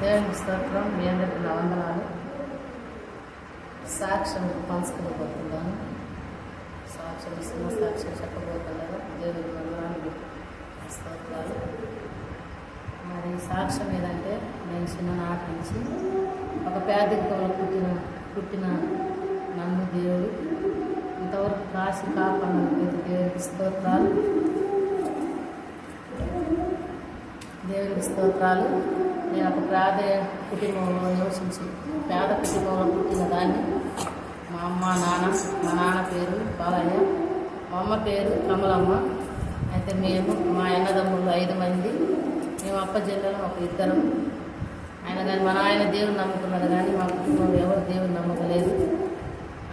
దేవుని స్తోత్రం మీ అందరికీ నా వందనాలు సాక్ష్యం పంచుకోబోతున్నాను సాక్ష్యం చిన్న సాక్ష్యం చెప్పబోతున్నాను దేవుని వందనాలు స్తోత్రాలు మరి సాక్ష్యం ఏదంటే నేను చిన్ననాటి నుంచి ఒక పేదరికంలో పుట్టిన పుట్టిన నన్ను దేవుడు ఇంతవరకు కాసి కాకుండా దేవునికి స్తోత్రాలు. దేవునికి స్తోత్రాలు. నేను ఒక పేద కుటుంబంలో నివసించి పేద కుటుంబంలో పుట్టిన దాన్ని మా అమ్మ నాన్న మా నాన్న పేరు బాలయ్య. మా అమ్మ పేరు కమలమ్మ. అయితే మేము మా అన్నదమ్ముళ్ళు ఐదు మంది. మేము అప్ప జిల్లాలో ఒక ఇద్దరం. ఆయన కానీ మా నాయన దేవుని నమ్ముకున్నాడు కానీ మా కుటుంబంలో ఎవరు దేవుని నమ్మకలేదు.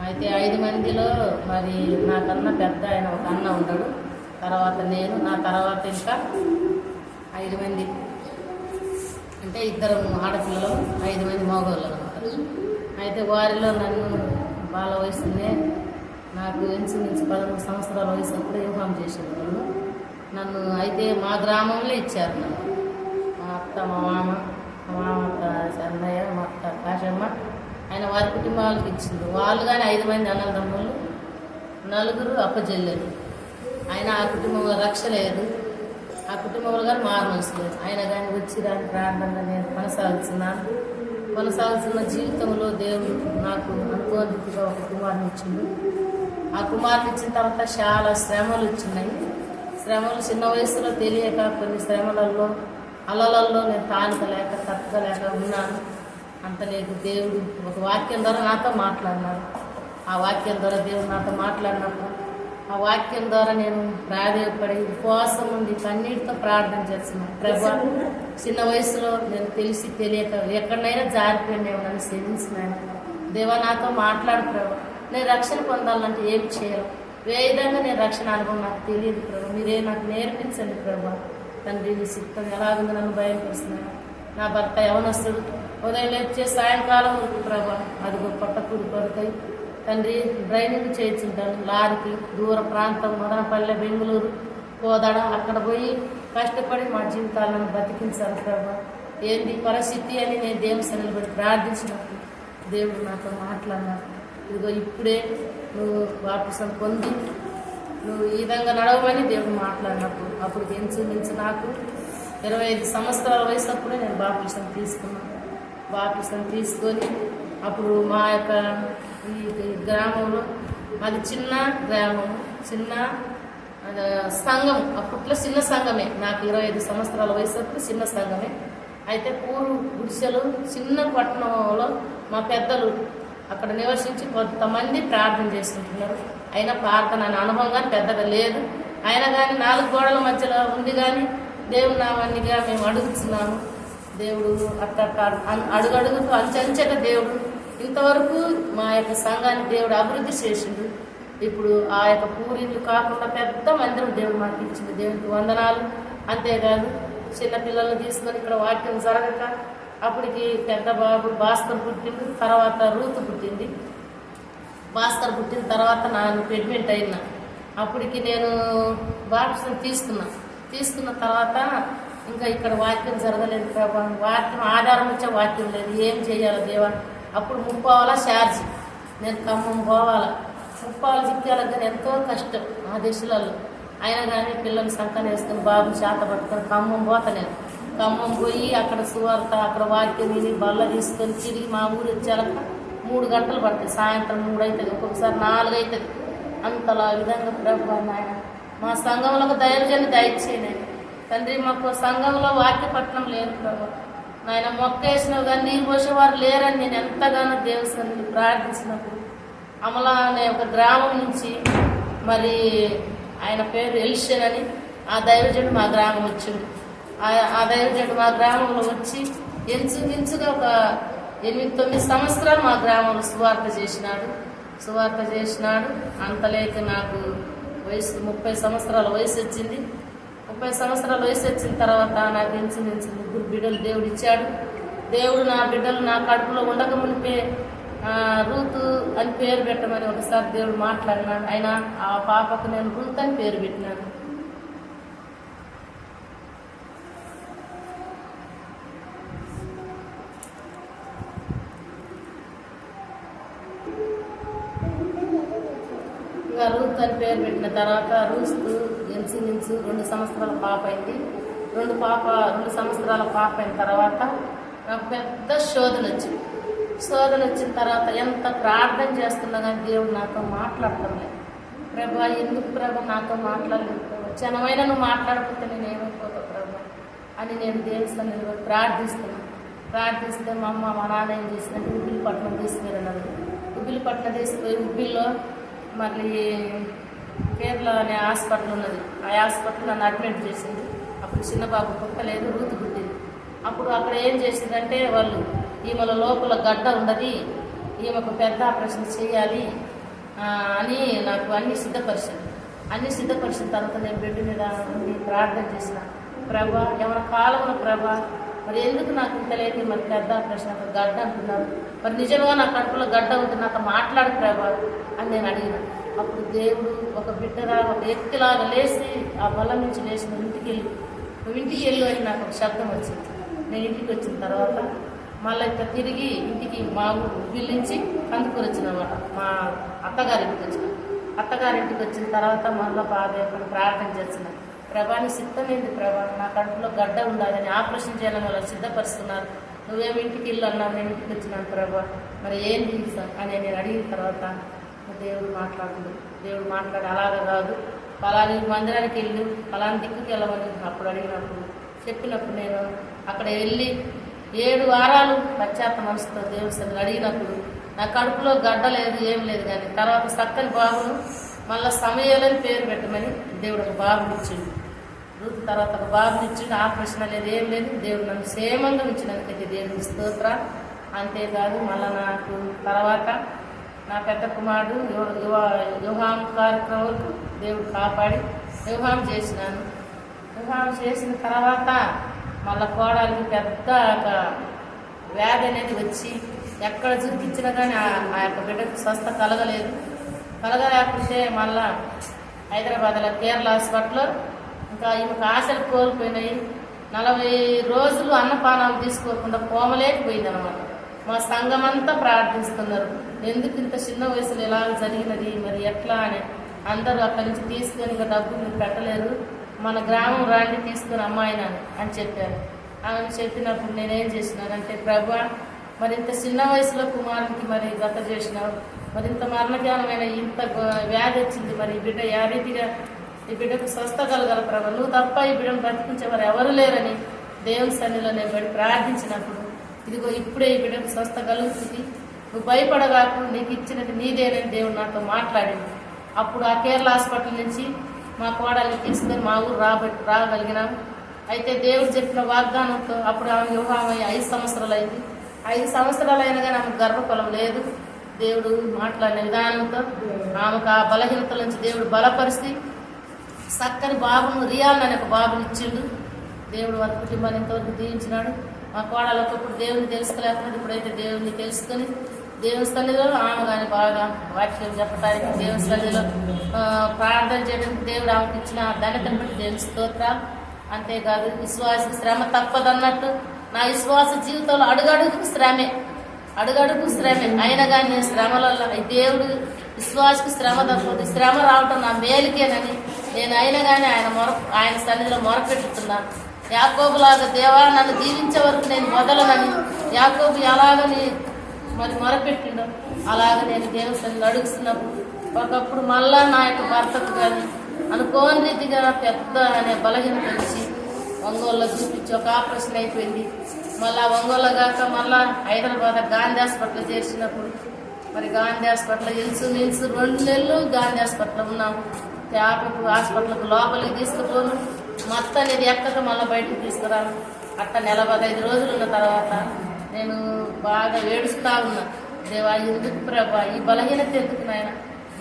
అయితే ఐదు మందిలో మరి నాకన్నా పెద్ద ఆయన ఒక అన్న ఉన్నాడు. తర్వాత నేను నా తర్వాత ఇంకా ఐదు మంది. అంటే ఇద్దరు ఆడపిల్లలు ఐదు మంది మగవాళ్ళు అనమాట అయితే వారిలో నన్ను బాల వయసునే నాకు ఇంచుమించు పదమూడు సంవత్సరాల వయసు అప్పుడు ఇన్ఫామ్ చేశారు వాళ్ళు. నన్ను అయితే మా గ్రామంలో ఇచ్చారు నన్ను. మా అత్త మా మామ మా మామ అత్త చెన్నయ్య మా అత్త కాశమ్మ. ఆయన వారి కుటుంబాలకు ఇచ్చింది వాళ్ళు కానీ ఐదు మంది అన్నదమ్ములు నలుగురు అప్పచెల్లెలు. ఆయన ఆ కుటుంబంలో రక్ష లేదు. ఆ కుటుంబంలో కానీ మారు ఆయన కానీ వచ్చి రాని ప్రార్థనగా నేను కొనసాగుతున్నాను కొనసాగుతున్న జీవితంలో దేవుడు నాకు అనుకోనిగా ఒక కుమారుని ఇచ్చిండు. ఆ కుమారుని ఇచ్చిన తర్వాత చాలా శ్రమలు వచ్చినాయి. శ్రమలు చిన్న వయసులో తెలియక కొన్ని శ్రమలలో అలలల్లో నేను తానుకలేక తట్టుకలేక ఉన్నాను. అంత లేదు. దేవుడు ఒక వాక్యం ద్వారా నాతో మాట్లాడినాడు. ఆ వాక్యం ద్వారా దేవుడు నాతో మాట్లాడినప్పుడు ఆ వాక్యం ద్వారా నేను ప్రాధేయపడి ఉపవాసం ఉండి కన్నీటితో ప్రార్థన చేస్తున్నాను. ప్రభా చిన్న వయసులో నేను తెలిసి తెలియక ఎక్కడైనా జారిపోయినా నన్ను క్షమించినాను దేవా నాతో మాట్లాడు ప్రభా. నేను రక్షణ పొందాలంటే ఏం చేయాలి? ఏ విధంగా నేను రక్షణ అనుభవం నాకు తెలియదు ప్రభా. మీరే నాకు నేర్పించండి ప్రభా. తండ్రి నీ చిత్తం ఎలాగుందో నన్ను భయపరుస్తున్నాను నా భర్త యవనస్తుడు. ఉదయం లేచే సాయంకాలం వరకు ప్రభా గొప్ప పట్టకూడి కొరకై తండ్రి డ్రైనింగ్ చేయించుంటాను లారీకి దూర ప్రాంతం మదనపల్లె బెంగళూరు కోదాడ అక్కడ పోయి కష్టపడి మా జీవితాలను బతికించాలి ప్రభా. ఏంది పరిస్థితి అని నేను దేవుని సన్నిలబడి ప్రార్థించినప్పుడు దేవుడు నాతో మాట్లాడినాడు ఇదిగో ఇప్పుడే నువ్వు వాపసం పొంది నువ్వు ఈ విధంగా నడవమని దేవుడు మాట్లాడినప్పుడు అప్పుడు ఇంచుమించు నాకు ఇరవై ఐదు సంవత్సరాల వయసు అప్పుడే నేను బాప్టిసం తీసుకున్నాను. బాప్టిసం తీసుకొని అప్పుడు మా యొక్క ఈ గ్రామంలో మాది చిన్న గ్రామం చిన్న సంఘం అప్పట్లో చిన్న సంఘమే. నాకు ఇరవై ఐదు సంవత్సరాల వయసు అప్పుడు చిన్న సంఘమే. అయితే పూర్వ గుడిసెలు చిన్న పట్టణంలో మా పెద్దలు అక్కడ నివసించి కొంతమంది ప్రార్థన చేసుకుంటున్నారు అయినా ప్రార్థన అనే అనుభవం కానీ పెద్దగా లేదు. అయినా కానీ నాలుగు గోడల మధ్యలో ఉంది కానీ దేవుడు నామాన్నిగా మేము అడుగుతున్నాము. దేవుడు అట్ట అడుగడుగుతూ అంచెంచట దేవుడు ఇంతవరకు మా యొక్క సంఘాన్ని దేవుడు అభివృద్ధి చేసిండు. ఇప్పుడు ఆ యొక్క పూరిళ్ళు కాకుండా పెద్ద మందిరం దేవుడు మాకు ఇచ్చింది దేవుడికి వందనాలు. అంతేకాదు చిన్నపిల్లల్ని తీసుకొని ఇక్కడ వాక్యం జరగక అప్పటికి పెద్ద బాబు భాస్కర్ పుట్టింది తర్వాత రూత్ పుట్టింది. భాస్కర్ పుట్టిన తర్వాత నాకు ప్రెగ్నెంట్ అయినా. అప్పటికి నేను బాప్సం తీసుకున్నా. తీసుకున్న తర్వాత ఇంకా ఇక్కడ వాక్యం జరగలేదు వాక్యం ఆధారం వచ్చే వాక్యం లేదు. ఏం చేయాలి దేవా? అప్పుడు ముప్పావాలా ఛార్జ్ నేను ఖమ్మం పోవాలా. ముప్పాల చిక్కాలకు కానీ ఎంతో కష్టం ఆ దిశలలో. అయినా కానీ పిల్లల్ని సంకన వేసుకొని బాబు చేత పట్టుకొని ఖమ్మం పోతా నేను. ఖమ్మం పోయి అక్కడ సువార్త అక్కడ వాక్యం విని బల్ల తీసుకొని తిరిగి మా ఊరు వచ్చాక మూడు గంటలు పడుతుంది. సాయంత్రం మూడు అవుతుంది ఒక్కొక్కసారి నాలుగు అవుతుంది అంతలా విధంగా ప్రభు నాయన మా సంఘంలో ఒక దైవజన్ని తండ్రి మాకు సంఘంలో వాక్యపట్నం లేదు ప్రభు. నాయన మొక్క వేసినావు కానీ నీరు పోసేవారు లేరని నేను ఎంతగానో దేవస్థానం ప్రార్థించినప్పుడు అమలా అనే ఒక గ్రామం నుంచి మరి ఆయన పేరు ఎల్షన్ అని ఆ దైవజుడు మా గ్రామం వచ్చింది ఆ- ఆ మా గ్రామంలో వచ్చి ఎంచుమించుగా ఒక ఎనిమిది తొమ్మిది సంవత్సరాలు మా గ్రామంలో సువార్త చేసినాడు. సువార్త చేసినాడు. అంతలేక నాకు వయసు ముప్పై సంవత్సరాల వయసు వచ్చింది. ముప్పై సంవత్సరాల వయసు వచ్చిన తర్వాత నాకు ఇన్సూరెన్స్ ముగ్గురు బిడ్డలు దేవుడు ఇచ్చాడు. దేవుడు నా బిడ్డలు నా కడుపులో ఉండక మునిపే రూతు అని పేరు పెట్టమని ఒకసారి దేవుడు మాట్లాడినాడు. ఆయన ఆ పాపకు నేను రూత్ అని పేరు పెట్టినాను. ఇంకా రూత్ అని పేరు పెట్టిన తర్వాత రూస్తూ ఇంచుమించు రెండు సంవత్సరాల పాప అయింది. రెండు పాప రెండు సంవత్సరాల పాప అయిన తర్వాత నాకు పెద్ద శోధన వచ్చింది. శోధన వచ్చిన తర్వాత ఎంత ప్రార్థన చేస్తున్నా కానీ దేవుడు నాతో మాట్లాడటం లేదు ప్రభా ఎందుకు ప్రభా నాతో మాట్లాడలేదు? ప్రభా జనమైన నువ్వు మాట్లాడకపోతే నేను ఏమైపోతా ప్రభా అని నేను దేవుని సన్నిధిలో ప్రార్థిస్తున్నాను ప్రార్థిస్తే మా అమ్మ మా నాన్న ఏం చేసిందంటే ఉబ్బిలిపట్నం తీసుకెళ్ళినారు ఉబ్బిలిపట్నం తీసుకుపోయి ఉబ్బిల్లో మళ్ళీ కేరళ అనే హాస్పిటల్ ఉన్నది. ఆ హాస్పిటల్ నన్ను అడ్మిట్ చేసింది. అప్పుడు చిన్న బాబు పుట్టలేదు రూతు పుట్టింది. అప్పుడు అక్కడ ఏం చేసిందంటే వాళ్ళు ఈమెల లోపల గడ్డ ఉన్నది ఈమెకు పెద్ద ఆపరేషన్ చేయాలి అని నాకు అన్ని సిద్ధపరిచింది. అన్ని సిద్ధపరిచిన తర్వాత నేను బెడ్ మీద ఉండి ప్రార్థన చేసిన. ప్రభా ఏమైనా కాలంలో ప్రభా? మరి ఎందుకు నాకు ఇంత లేదు మరి పెద్ద ఆపరేషన్ అక్కడ గడ్డ అంటున్నారు. మరి నిజంగా నా కడుపులో గడ్డ ఉంటే నాకు మాట్లాడు ప్రభా అని నేను అడిగిన. అప్పుడు దేవుడు ఒక బిడ్డరా ఒక ఎత్తులాగా లేచి ఆ బలం నుంచి లేచి నువ్వు ఇంటికి వెళ్ళి. నువ్వు ఇంటికి వెళ్ళు అని నాకు ఒక శబ్దం వచ్చింది. నేను ఇంటికి వచ్చిన తర్వాత మళ్ళీ ఇట్లా తిరిగి ఇంటికి మా ఊరు పిల్లించి కందుకూరు వచ్చిన మా అత్తగారింటికి వచ్చిన. అత్తగారింటికి వచ్చిన తర్వాత మళ్ళీ బాగా ప్రార్థన చేసిన ప్రభాని సిద్ధమైంది ప్రభా? నా కడుపులో గడ్డ ఉండాలని ఆపరేషన్ చేయాలని వాళ్ళు సిద్ధపరుస్తున్నారు. నువ్వేమి ఇంటికి ఇల్లు అన్నావు నేను ఇంటికి వచ్చినాను ప్రభా. మరి ఏం సార్ అని నేను అడిగిన తర్వాత దేవుడు మాట్లాడుతుంది దేవుడు మాట్లాడి అలాగ కాదు. పలాని మందిరానికి వెళ్ళి పలాని దిక్కుకి వెళ్ళమని అప్పుడు అడిగినప్పుడు చెప్పినప్పుడు నేను అక్కడ వెళ్ళి ఏడు వారాలు పశ్చాత్త మనసుతో దేవస్థానం అడిగినప్పుడు నా కడుపులో గడ్డ లేదు ఏం లేదు కానీ తర్వాత చక్కని బాబును మళ్ళీ సమయాలని పేరు పెట్టమని దేవుడు ఒక బాబుని ఇచ్చిండు. రూతు తర్వాత ఒక బాబుని ఇచ్చిండు ఆపరేషన్ లేదు ఏం లేదు. దేవుడు నన్ను క్షేమంగా ఉంచినందుకైతే దేవుడి స్తోత్ర. అంతేకాదు మళ్ళీ నాకు తర్వాత నా పెద్ద కుమారుడు యువ యుహాం కార్యక్రమాలకు దేవుడు కాపాడి వివాహం చేసినాను. వివాహం చేసిన తర్వాత మళ్ళా కోడలికి పెద్ద ఒక వ్యాధి అనేది వచ్చి ఎక్కడ చూపించినా కానీ ఆ- యొక్క బిడ్డకు స్వస్థ కలగలేదు. కలగలేకపోతే మళ్ళా హైదరాబాద్లో కేరళ హాస్పిటల్లో ఇంకా ఈమెకు ఆశలు కోల్పోయినాయి. నలభై రోజులు అన్నపానాలు తీసుకోకుండా పోమలేకపోయింది అనమాట మా సంఘమంతా ప్రార్థిస్తున్నారు. ఎందుకు ఇంత చిన్న వయసులో ఎలా జరిగినది? మరి ఎట్లా అని అందరూ అక్కడి నుంచి తీసుకొని ఇంకా డబ్బులు మీరు పెట్టలేరు. మన గ్రామం రాండి తీసుకుని అమ్మాయిని అని అని చెప్పారు. ఆమె చెప్పినప్పుడు నేనేం చేసినానంటే ప్రభా మరి ఇంత చిన్న వయసులో కుమారునికి మరి గత చేసినావు. మరి ఇంత మరణజ్ఞానమైన ఇంత వ్యాధి వచ్చింది మరి ఈ బిడ్డ ఏ రీతిగా ఈ బిడ్డకు స్వస్థ కలగల ప్రభా? నువ్వు తప్ప ఈ బిడ్డను బ్రతికించేవారు ఎవరు లేరని దేవుని సన్నిలో నేను ప్రార్థించినప్పుడు ఇదిగో ఇప్పుడే ఈ బిడ్డకు స్వస్థ కలుగుతుంది. నువ్వు భయపడగాకు నీకు ఇచ్చినది నీదేనని దేవుడు నాతో మాట్లాడింది అప్పుడు ఆ కేరళ హాస్పిటల్ నుంచి మా కోడల్ని తీసుకొని మా ఊరు రాబట్టి రాగలిగినాము అయితే దేవుడు చెప్పిన వాగ్దానంతో అప్పుడు ఆమె వివాహం అయ్యి ఐదు సంవత్సరాలు అయింది ఐదు సంవత్సరాలు అయినా కానీ ఆమెకు గర్భఫలం లేదు. దేవుడు మాట్లాడిన విధానంతో ఆమెకు ఆ బలహీనతల నుంచి దేవుడు బలపరిచి చక్కని బాబును రియాల్ అనే ఒక బాబుని ఇచ్చిండు. దేవుడు వారి కుటుంబాన్ని ఇంతవరకు దీవించినాడు. మా కోడలు ఒకప్పుడు దేవుని తెలుసుకోలేకపోతే ఇప్పుడైతే దేవుడిని తెలుసుకొని దేవుని సన్నిధిలో ఆమె కానీ బాగా వాక్యం చెప్పడానికి దేవుని స్థలిలో ప్రార్థన చేయడానికి దేవుడు ఆమెకు ఇచ్చిన ధన్యతను బట్టి దేవుని స్తోత్ర అంతేకాదు విశ్వాస శ్రమ తప్పదన్నట్టు నా విశ్వాస జీవితంలో అడుగడుగుకు శ్రమే అడుగడుగు శ్రమే. అయినా కానీ నేను శ్రమలలో దేవుడు విశ్వాసకు శ్రమ తప్పదు. శ్రమ రావటం నా మేలుకేనని నేను అయినా కానీ ఆయన మొర ఆయన సన్నిధిలో మొరపెట్టుతున్నాను యాకోబులాగా దేవా నన్ను దీవించే వరకు నేను మొదలనని యాకోబు ఎలాగని మరి మొరపెట్టిండు. అలాగ నేను దేవుని సన్నిధిలో అడుగుతున్నప్పుడు ఒకప్పుడు మళ్ళా నా యొక్క భర్తకు కానీ అనుకోని రీతిగా పెద్ద అనే బలహీన పెంచి ఒంగోలులో చూపించి ఒక ఆపరేషన్ అయిపోయింది. మళ్ళా ఒంగోలు కాక మళ్ళా హైదరాబాద్ గాంధీ హాస్పిటల్ చేర్చినప్పుడు మరి గాంధీ హాస్పిటల్ ఇన్సు నిల్సు రెండు నెలలు గాంధీ హాస్పిటల్ ఉన్నాము చేపకు హాస్పిటల్కి లోపలికి తీసుకుపోను. మొత్తం అనేది ఎక్కక మళ్ళీ బయటకు తీసుకురాను. అట్ట నెల పదహైదు రోజులు ఉన్న తర్వాత నేను బాగా ఏడుస్తా ఉన్నా. దేవా ఎందుకు ప్రభా? ఈ బలహీనత ఎందుకు నాయన?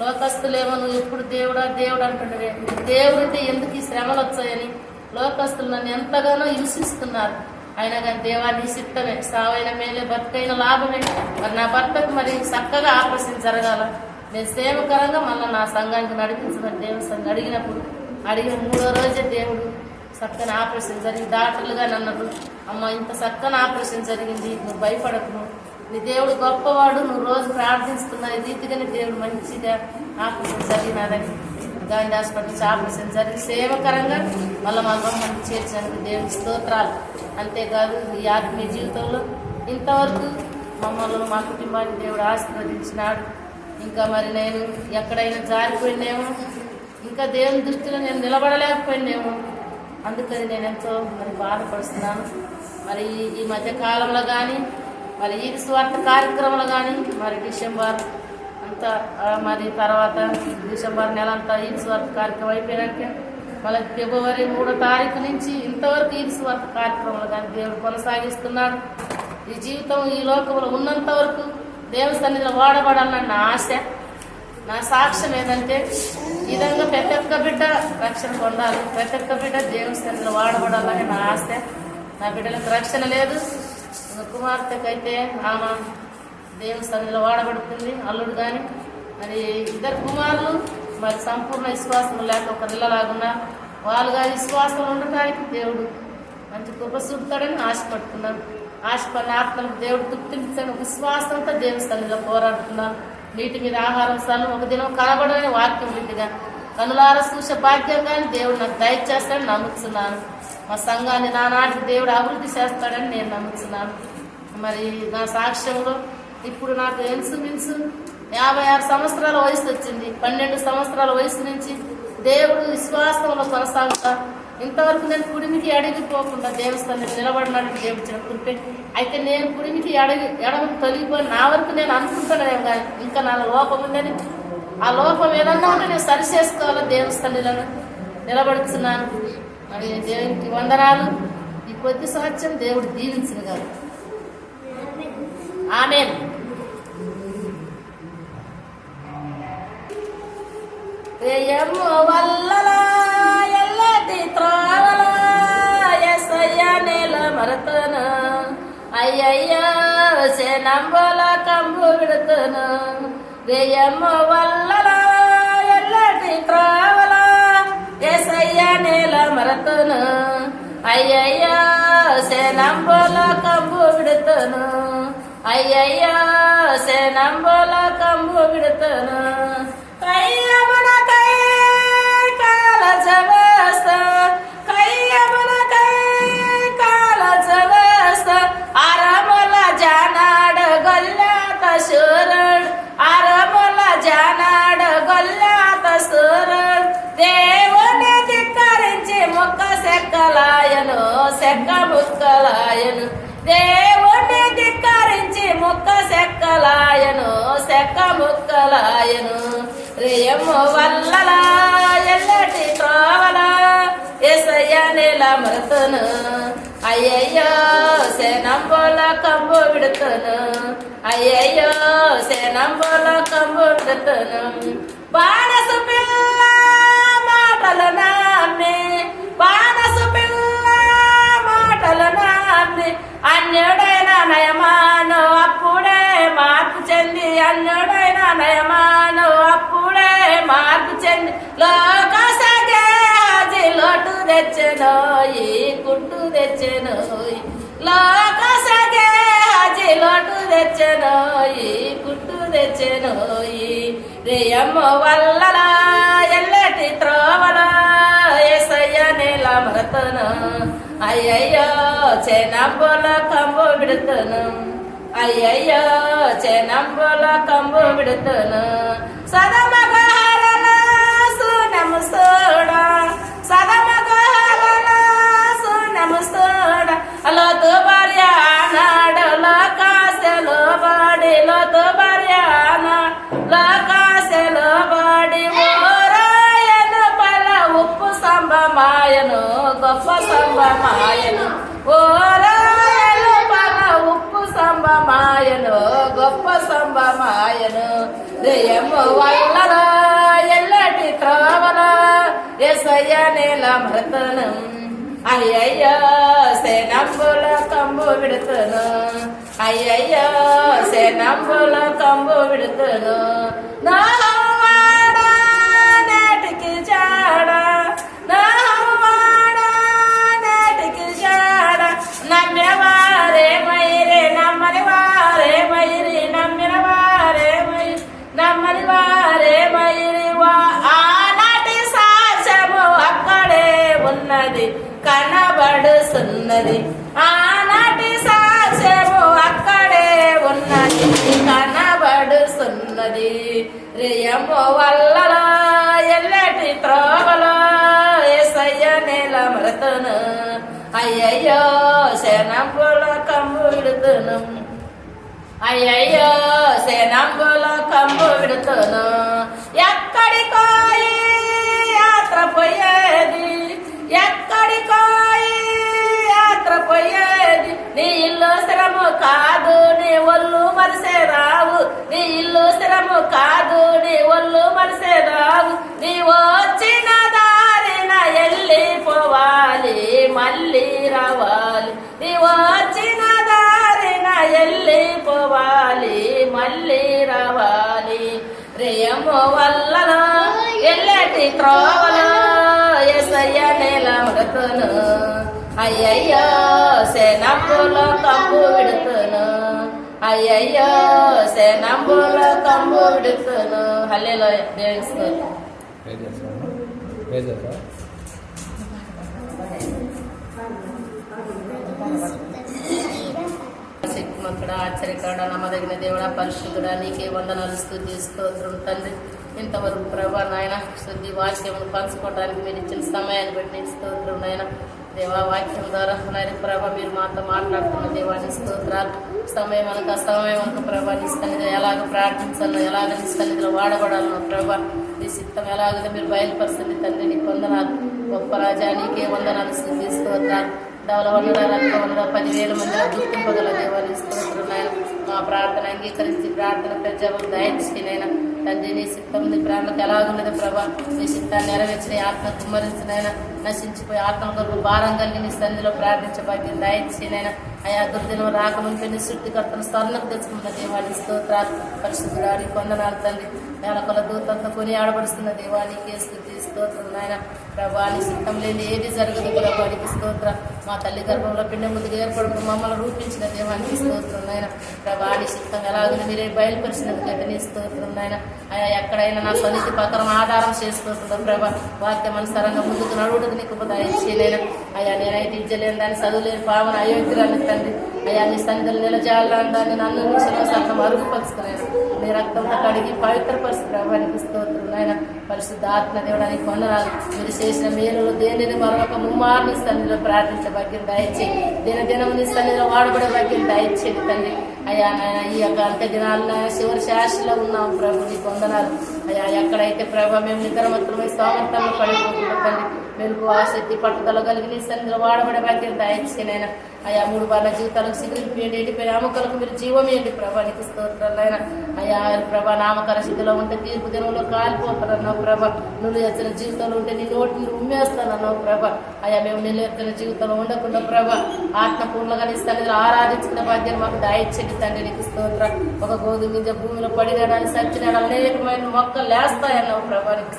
లోకస్తులేమో నువ్వు ఎప్పుడు దేవుడా దేవుడు అంటుండే దేవుడితే ఎందుకు ఈ శ్రమలు వచ్చాయని? లోకస్తులు నన్ను ఎంతగానో హింసిస్తున్నారు. అయినా కానీ దేవా నీ సిద్ధమే. సావైన మేలే బతుకైన లాభమే. మరి నా భర్తకు మరి చక్కగా ఆపరేషన్ జరగాల. నేను సేవకరంగా మళ్ళీ నా సంఘానికి నడిపించమని దేవస్థానం అడిగినప్పుడు అడిగిన మూడో రోజే దేవుడు చక్కని ఆపరేషన్ జరిగి డాక్టర్లుగా నన్నరు అమ్మ ఇంత చక్కని ఆపరేషన్ జరిగింది. నువ్వు భయపడకు. నీ దేవుడు గొప్పవాడు. నువ్వు రోజు ప్రార్థిస్తున్న. ఈ రీతిగానే దేవుడు మంచిగా ఆపరేషన్ జరిగినాదని గాంధీ హాస్పిటల్ ఆపరేషన్ జరిగి సేవకరంగా మళ్ళీ మా గవర్నమెంట్ చేర్చాను దేవుడి స్తోత్రాలు. అంతేకాదు ఈ ఆత్మీయ జీవితంలో ఇంతవరకు మమ్మల్ని మా కుటుంబాన్ని దేవుడు ఆశీర్వదించినాడు. ఇంకా మరి నేను ఎక్కడైనా జారిపోయినేమో ఇంకా దేవుని దృష్టిలో నేను నిలబడలేకపోయినేమో అందుకని నేను ఎంతో మరి బాధపడుతున్నాను. మరి ఈ- ఈ మధ్య కాలంలో కానీ మరి ఈ స్వార్థ కార్యక్రమాలు కానీ మరి డిసెంబర్ అంతా మరి తర్వాత డిసెంబర్ నెల అంతా ఈ స్వార్థ కార్యక్రమం అయిపోయాక మళ్ళీ ఫిబ్రవరి మూడో తారీఖు నుంచి ఇంతవరకు ఈ స్వార్థ కార్యక్రమాలు కానీ దేవుడు కొనసాగిస్తున్నాడు. ఈ జీవితం ఈ లోకంలో ఉన్నంత వరకు దేవుని సన్నిధిలో వాడబడాలని నా ఆశ. నా సాక్ష్యం ఏంటంటే ఈ విధంగా ప్రతి ఒక్క బిడ్డ రక్షణ పొందాలి. ప్రతి ఒక్క బిడ్డ దేవుని సన్నిధిలో వాడబడాలని నా ఆశ. నా బిడ్డలకు రక్షణ లేదు. కుమార్తెకైతే ఆమె దేవుని సన్నిధిలో వాడబడుతుంది. అల్లుడు కానీ మరి ఇద్దరు కుమారులు మరి సంపూర్ణ విశ్వాసం లేక ఒక నెలలాగున్నా వాళ్ళుగా విశ్వాసం ఉండటానికి దేవుడు మంచి కృప చూపుతాడని ఆశపడుతున్నాను. ఆశపడిన ఆత్మలకు దేవుడు తృప్తించాను విశ్వాసంతో దేవుని సన్నిధిలో పోరాడుతున్నాను. నీటి మీద ఆహారం స్థలం ఒక దినం కనబడని వాక్యం విధిగా కనులార చూసే భాగ్యంగాని దేవుడు నాకు దయచేస్తాడని నమ్ముతున్నాను. మా సంఘాన్ని నానాటికి దేవుడు అభివృద్ధి చేస్తాడని నేను నమ్ముతున్నాను. మరి నా సాక్ష్యంలో ఇప్పుడు నాకు ఇన్సుమిన్స్ యాభై ఆరు సంవత్సరాల వయసు వచ్చింది. పన్నెండు సంవత్సరాల వయసు నుంచి దేవుడు విశ్వాసంలో కొనసాగుతా ఇంతవరకు నేను కుడిమికి అడిగిపోకుండా దేవస్థానం నిలబడినట్టు దేవుడు చెప్తుంటే అయితే నేను కుడిమికి అడిగి ఎడమ తొలగిపోయి నా వరకు నేను అనుకుంటున్నాను కానీ ఇంకా నా లోపం ఉందని ఆ లోపం ఏదన్నా ఉంటే నేను సరి చేసుకోవాలో దేవస్థానం నిలబడుతున్నాను. మరి దేవునికి వందనాలు. ఈ కొద్ది సంవత్సరం దేవుడు దీవించిన గారు ఆమె రేయమ్మ వల్లలా. అయ్యయ్య సేనంబల కంబు విడుతును. వేయమ్మ వల్లలా ఎల్లటి త్రావల ఎసయ్య నేల మరతన. అయ్యయ్య సేనంబల కంబు అయ్యయ్యా అయ్యయ్య సేనంబల కంబు విడుతును. కయ్యమన గొల్లాత శూరడ్ అరమల జానాడ గొల్లాత శూరడ్ దేవుని ధిక్కరించి మొక్క సెక్కలాయను సెక్క ముక్కలాయను దేవుని ధిక్కరించి మొక్క సెక్కలాయను సెక్క ముక్కలాయను రేయమ్మ వల్లలా ఎల్లటి త్రోవలా ఎసయ్య నెల మృతను అయ్యయ్యో సేనంబోల కంబు విడుతును. అయ్యయ్యో సేనంబోల కంబు విడుతును. బాణసు పిల్ల మాటల నామ్మి బాణసు పిల్ల మాటల నామ్మి అన్యుడైన నయమాను అప్పుడే మార్పు చెంది. అన్యుడైన నయమాను అప్పుడే మార్పు చెంది. లోక తెచ్చెనోయి కుట్టు తెచ్చెనోయి లోక సగే హజి లోటు తెచ్చెనోయి కుట్టు తెచ్చెనోయి రేయమ్మ వల్లలా ఎల్లటి త్రోవలా ఎసయ్య నేల మరతను. అయ్యయ్యో చెనంబోల కంబు బిడుతును అయ్యయ్యో చెనంబోల కంబు బిడుతును సదమగా సూనము సోడ సదమగహరల సూనము సోడ లోతు భార్య ఆనాడు లోకాశలో బాడి లోతు భార్య లోకాశలో బాడి ఓరాయను పల ఉప్పు సంభమాయను గొప్ప సంభమాయను ఓరాయను పల ఉప్పు సంభమాయను గొప్ప సంభమాయను దయము వల్ల ఎసయ్య నేల మృతనం అయ్యయ్యో సేనంబుల కంబు విడుతును అయ్యయ్యో సేనంబుల కంబు విడుతును నా కనబడుతున్నది ఆనాటి సాక్ష్యము అక్కడే ఉన్నది కనబడుతున్నది రియము వల్లలో ఎల్లటి త్రోవలో ఏసయ్య నేల మృతను అయ్యయ్యో శనంబుల కమ్ము విడుతును. అయ్యయ్యో శనంబుల కమ్ము విడుతును. ఎక్కడికో యాత్ర పోయేది? ఎక్కడికో యాత్ర పోయేది నీ ఇల్లు స్థిరము కాదు నీ ఒళ్ళు మనసే రావు. నీ ఇల్లు స్థిరము కాదు నీ ఒళ్ళు మనసే రావు. నీ వచ్చిన దారిన వెళ్ళిపోవాలి మళ్ళీ రావాలి. నీ వచ్చిన దారిన వెళ్ళిపోవాలి మళ్ళీ రావాలి. రేమో వల్ల ఎల్లటి త్రోవలో ఎసయ్య నేల మృతును అయ్యయ్యో సేనంబులో కంబు విడుతును అయ్యయ్యో సేనంబులో కంబు విడుతును హల్లెలో దేవుని శక్తిమంతుడ ఆశ్చర్యకాడ నమ్మదగిన దేవుడా పరిశుద్ధుడా నీకే వందనాలు స్థుతి స్తోత్రం తండ్రి. ఇంతవరకు ప్రభా నాయన శుద్ధి వాక్యమును పంచుకోవడానికి మీరు ఇచ్చిన సమయాన్ని బట్టి నీకు స్తోత్రం నాయన. దేవా వాక్యం ద్వారా నాయన ప్రభా మీరు మాతో మాట్లాడుతున్న దేవాని స్తోత్రాలు. సమయం అనక సమయం అనక ప్రభా నీ సన్నిధిలో ఎలాగ ప్రార్థించాలో ఎలాగ నీ సన్నిధిలో వాడబడాలనో ప్రభా నీ సిద్ధం ఎలాగో మీరు బయలుపరుస్తుంది తండ్రి నీకు వందనాలు గొప్ప రాజానికి వందనాలు స్థుతి స్తోత్రాలు. డవల వందల రక్త వందల పదివేల మంది గుర్తింపగల దేవాన్ని స్తోత్రం నాయన. మా ప్రార్థన అంగీకరించి ప్రార్థన ప్రజలు దయచేనైనా తండ్రి నీ సిద్ధం నీ ప్రాణాలకు ఎలాగున్నది ప్రభా నీ సిద్ధాన్ని నెరవేర్చిన ఆత్మ కుమ్మరించినైనా నశించిపోయి ఆత్మ కొరకు భారం కలిగి నీ సన్నిధిలో ప్రార్థించబోతుంది దయచేనైనా అయా దుర్దినం రాకముందు నీ సృష్టికర్తను స్వర్ణకు తెచ్చుకున్న దేవాన్ని స్తోత్రాలు. పరిశుద్ధుడాడి కొందనాలు తండ్రి. నేలకొల దూతంతో కొని ఆడబడుస్తున్న దేవానికి స్థుతి స్తోత్రం నాయన. ప్రభాని సిద్ధం లేని ఏది జరగదు ప్రభానికి స్తోత్ర. మా తల్లి గర్భంలో పిండ ముందుకు ఏర్పడుతూ మమ్మల్ని రూపించిన దేవానికి స్తోత్రం నాయన. ప్రభాని సిద్ధం ఎలాగో మీరే బయలుపరిచినందుకైతే నీ స్తోత్రం నాయన. ఆయన ఎక్కడైనా నా సన్నిధి పత్రం ఆధారం చేసుకుంటుందో ప్రభా వాక్యం అనుసారంగా ముందుకు నడువుడు నీకు దయచేయలేను అయ్యా నేనైతే ఇచ్చలేను దాన్ని చదువులేని పావన అయోగ్యురాన్ని తండ్రి. అయ్యా నీ సన్నిధులు నిలజాలని దాన్ని నన్ను మించిన సత్తం అరుగుపరుచుకున్నాను నీ రక్తంతో కడిగి పవిత్రపరిచి ప్రభానికి స్తోత్రం. ఆయన పరిశుద్ధ ఆత్మ దేవుడానికి వందనాలు మీరు చేసిన మేలులు దేనిని మరొక ముమ్మారు నీ సన్నిధిలో ప్రార్థించే భాగ్యం దయచేయి. దిన దినం నీ సన్నిధిలో వాడబడే భాగ్యం దయచేయండి తండ్రి. అయ్యా నాయన ఈ యొక్క అంత్య దినాల్లో చివరి శాసలో ఉన్నాం ప్రభు నీకు వందనాలు. అయ్యా ఎక్కడైతే ప్రభా మేము నిద్ర మాత్రమే సామర్థ్యంలో పడిపోతున్నాం తండ్రి మెలకు ఆసక్తి పట్టుదల కలిగి నీ సన్నిధిలో వాడబడే బాధ్యత దయచేనైనా అయ్యా మూడు బాల జీవితాలకు సిగిరిపోయింది ఎండిపోయిన అమ్మకలకు మీరు జీవం ఏంటి ప్రభానికి స్తోత్రాలైనా అయ్యా ప్రభా నామకర స్థితిలో ఉంటే తీర్పు దినంలో కాలిపోతారన్నావు ప్రభా. నువ్వు ఎత్తిన జీవితంలో ఉంటే నీ నోటిని ఉమ్మేస్తానన్నావు ప్రభా. అయ్యా మేము నిన్ను ఎత్తిన జీవితంలో ఉండకుండా ప్రభా ఆత్మ పూర్ణగా నీ సన్నిధిలో ఆరాధించిన బాధ్యత మాకు దాయిచ్చండి తండ్రి నీకు స్తోత్రం. ఒక గోధుమ గింజ భూమిలో పడినడానికి సచ్చిన అనేకమైన మొక్కలు లేస్తాయన్నావు ప్రభానికి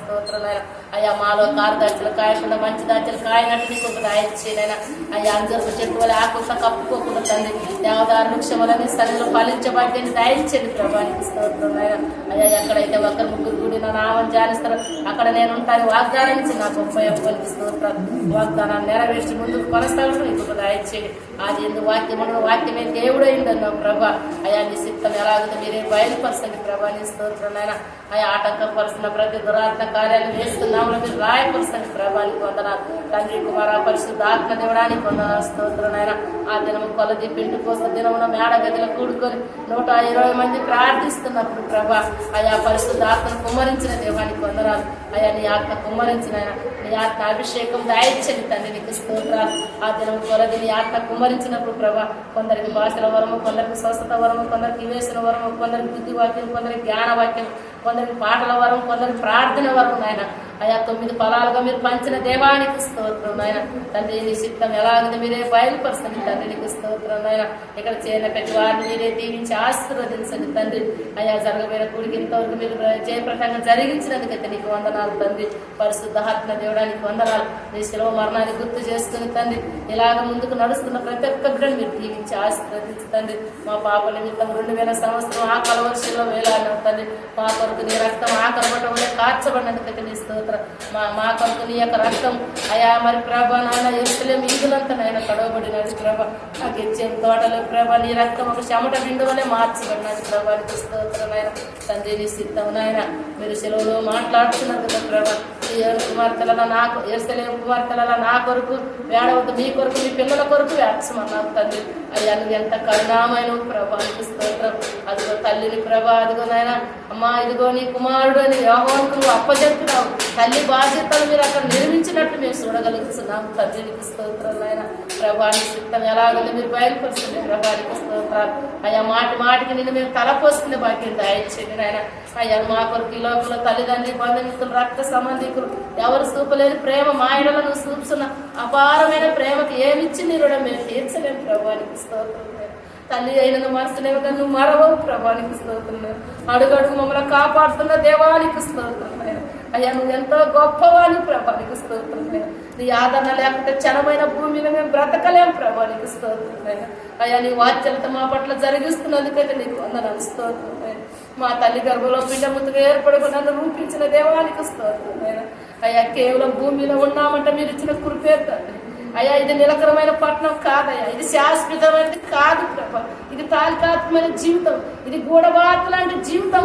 నాయన. అయ్యా మాలో కారు దాచులు కాయకుండా మంచి దాచులు కాయనట్టు నీకు ఒక దాయిచ్చేనైనా అయ్యా అంజరకు చెట్టు వల్ల ఆకుండా కప్పుకోకుండా తండ్రి దేవదారు వృక్షములని సన్నిలో ఫలించబడ్డని దాయించండి ప్రభానికి స్తోత్రం నాయన. అయ్యా ఎక్కడైతే ఒకరు ముగ్గురు కూడి నా నామం జానిస్తారు అక్కడ నేను ఉంటాను. వాగ్దానం ఇచ్చి నాకు ఉపయోగానికి స్తోత్రం. వాగ్దానాన్ని నెరవేర్చి ముందుకు కొనసాగుతూ నీకు ఒక దాయిచ్చేయండి అది ఎందుకు వాక్యం ఉండడం వాక్యమే దేవుడైందన్నావు ప్రభా. ప్రభా అయా నీ సిద్ధం ఎలాగో మీరే బయలుపరచండి ప్రభా నీ స్తోత్రం నాయన. అయ్యా ఆటంకపరుస్తున్న ప్రతి దురాత్మ కార్యాలు వేస్తున్నాము. మీరు రాయపరుస్తాను ప్రభానికి వందనాలు. తండ్రి కుమార పరిశుద్ధ ఆత్మ దేవడానికి వందనాలు. స్తోత్రం ఆయన ఆ దినము కొలది పిండి కోసం దినమున మేడ గదిలో కూడుకొని నూట ఇరవై మంది ప్రార్థిస్తున్నప్పుడు ప్రభా అయా పరిశుద్ధ ఆత్మను కుమ్మరించిన దేవానికి వందనాలు. అయా నీ ఆత్మ కుమ్మరించిన ఆయన. నీ ఆత్మ అభిషేకం దాయించండి తండ్రి నీకు స్తోత్రాలు. ఆ దినం కొలది నీ ఆత్మ కుమ్మరించినప్పుడు ప్రభా కొందరికి భాషల వరము కొందరికి స్వస్థత వరము కొందరికి వేసిన వరము కొందరికి బుద్ధి వాక్యం కొందరికి జ్ఞాన వాక్యం కొందరికి పాటల వరం కొందరికి ప్రార్థన వరం నాయన. అయా తొమ్మిది ఫలాలుగా మీరు పంచిన దేవానికి స్తోత్రం నాయన. తండ్రి నీ శిత్తం ఎలా ఉంది మీరే బయలుపరచండి తండ్రి నీకు స్తోత్రం నాయన. ఇక్కడ చేరిన ప్రతి వారిని మీరే దీవించి ఆశీర్వదించండి తండ్రి. అయా జరగబోయిన కూడికి ఇంతవరకు మీరు జయప్రకంగా జరిగించినందుకైతే నీకు వందనాలు తండ్రి. పరిశుద్ధాత్మ దేవుడానికి వందనాలు. నీ శిలవ మరణాన్ని గుర్తు చేసుకుని తండ్రి. ఇలాగ ముందుకు నడుస్తున్న ప్రతి ఒక్క బిడ్డను మీరు దీవించి ఆశీర్వదించి తండ్రి. మా పాప నిమిత్తం రెండు వేల సంవత్సరం ఆ కలవర్షంలో వేలాడిన తండ్రి. మా కొరకు నీ రక్తం ఆ వల్ల కార్చబడినందుకైతే నీ స్తోత్రం. మా మా కొరకు నీ యొక్క రక్తం. అయా మరి ప్రభా నాయన ఎరుసలేం ఈదులంతా నాయన కడవబడినది ప్రభ. నాకు ఇచ్చే తోటలో ప్రభ నీ రక్తం ఒక చెమట బిందు వల్లే మార్చబడినది ప్రభా. నీకు స్తోత్రం నాయన. తండ్రి నీ సిద్ధం నాయన. మీరు సెలవులో మాట్లాడుతున్నారు కదా ప్రభ. ఏడు కుమార్తెల నాకు ఎరుసలేం కుమార్తెల నా కొరకు వేడవద్దు మీ కొరకు మీ పిల్లల కొరకు వేర్చమన్నారు తండ్రి. అయ్యా నువ్వు ఎంత కరుణామైన ప్రభా నీకు స్తోత్రం. అదిగో తల్లిని ప్రభా అదిగో నాయన అమ్మా ఇదిగో నీ కుమారుడు అని యోగోనికి నువ్వు అప్పచెప్తున్నావు. తల్లి బాధ్యతలు మీరు అక్కడ నిర్మించినట్టు మేము చూడగలుగుతున్నాం తల్లినికి స్తోత్రం నాయన. ప్రభాని చిత్తం ఎలాగో మీరు బయలుపరుస్తుంది ప్రభానికి స్తోత్రాలు. అయ్యా మాటి మాటికి నిన్ను మేము తలపోస్తుంది బాకీ దయచేయండి నాయన. అయ్యా మా కొరకు ఈ లోపల తల్లిదండ్రి బంధుమిత్రులు రక్త సంబంధికులు ఎవరు చూపలేని ప్రేమ మా ఇడలో నువ్వు చూపుతున్న అపారమైన ప్రేమకి ఏమిచ్చి నీ రుణం మేము తీర్చలేము ప్రభానికి స్తోత్రం తల్లి అయిన మనసులేమో కానీ నువ్వు మరవవు ప్రభానికి స్తోత్రం అడుగడుగు మమ్మల్ని కాపాడుతున్న దేవానికి స్తోత్రం అయ్యా నువ్వు ఎంతో గొప్పవాని ప్రభానికి స్తోత్రం నీ ఆదరణ లేకుంటే చనమైన భూమిని మేము బ్రతకలేం ప్రభానికి స్తోత్రం అయ్యా నీ వాచ్యత మా పట్ల జరిగిస్తున్నందుకైతే నీకు వందనాలు స్తోత్రం. మా తల్లి గర్భంలో పిండముతుగా ఏర్పడుకు నన్ను రూపించిన దేవానికి స్తోత్రం అయ్యా కేవలం భూమిలో ఉన్నామంటే మీరు ఇచ్చిన కృపే తండ్రి. అయ్యా ఇది నిలకరమైన పట్టణం కాదయ్యా. ఇది శాశ్వతమైనది కాదు ప్రభ. ఇది తాలికాత్మైన జీవితం. ఇది గూడబాత లాంటి జీవితం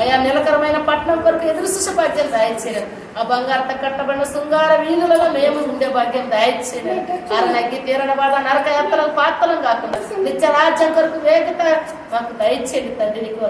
అయ్యా నిలకరమైన పట్టణం కొరకు ఎదురు చూసే భాగ్యం దయచేయడం. ఆ బంగారత కట్టబడిన శృంగార వీధులలో మేము ఉండే భాగ్యం దయచేయడం. నగ్గి తీరణ బాధ నరక యాత్రలకు పాత్రలం కాకుండా నిత్య రాజ్యం కొరకు వేగత మాకు దయచేయండి తండ్రి నీకు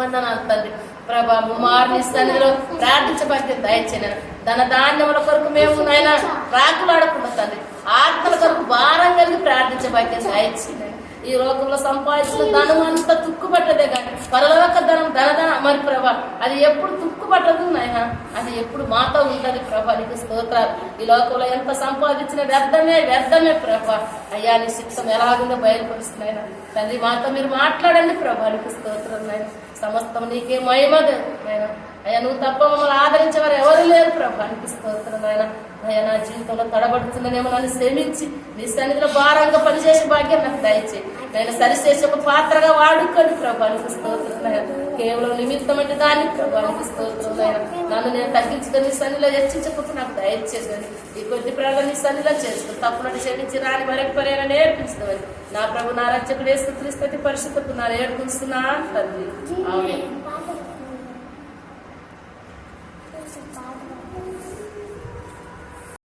వందనాలు తండ్రి. ప్రభా మారిని సన్నిధిలో ప్రార్థించబడి దయచేయను. ధన ధాన్యముల కొరకు మేము నాయన రాకులాడకుండా తండ్రి. ఆత్మల కొరకు భారం కలిగి ప్రార్థించబడి దయచేయన. ఈ లోకంలో సంపాదించిన ధనం అంతా తుక్కుపట్టదే కానీ పరలోక ధనం ధనధన మరి ప్రభా అది ఎప్పుడు తుక్కుపట్టదు నాయన? అది ఎప్పుడు మాతో ఉంటుంది ప్రభా నీకు స్తోత్రాలు. ఈ లోకంలో ఎంత సంపాదించిన వ్యర్థమే వ్యర్థమే ప్రభా. అయ్యా నీ శిక్షం ఎలాగుందో బయలుపరుస్తున్నాయన తండ్రి మాతో మీరు మాట్లాడండి ప్రభా నీకు స్తోత్రం నాయన. సమస్తం నీకే మహిమది నాయన. అయ్యా నువ్వు తప్ప మమ్మల్ని ఆదరించేవారు ఎవరు లేరు ప్రభు. నీకు స్తోత్రం నాయన. అయ్యా నా జీవితంలో తడబడుతుందనేమో నన్ను శ్రమించి నీ సన్నిధిలో భారంగా పనిచేసే భాగ్యం నాకు దయచేయి. నేను సరిచేసి ఒక పాత్రగా వాడుకోండి ప్రభు. నీకు నాయన. కేవలం నిమిత్తం అంటే దాన్ని ప్రభా నీకు నన్ను నేను తగ్గించుకొని సన్నిలో చర్చించకపోతే నాకు దయచేసండి ఈ కొద్ది ప్రాణాలు సన్నిలో చేసుకుని తప్పునట్టు క్షమించి రాని మరొక పర్యాలు నేర్పించదని నా ప్రభు నా రక్షకుడు వేసుకు క్రీస్తు పరిశుద్ధకు నా ఏడుకుంటున్నా తండ్రి. ఆమె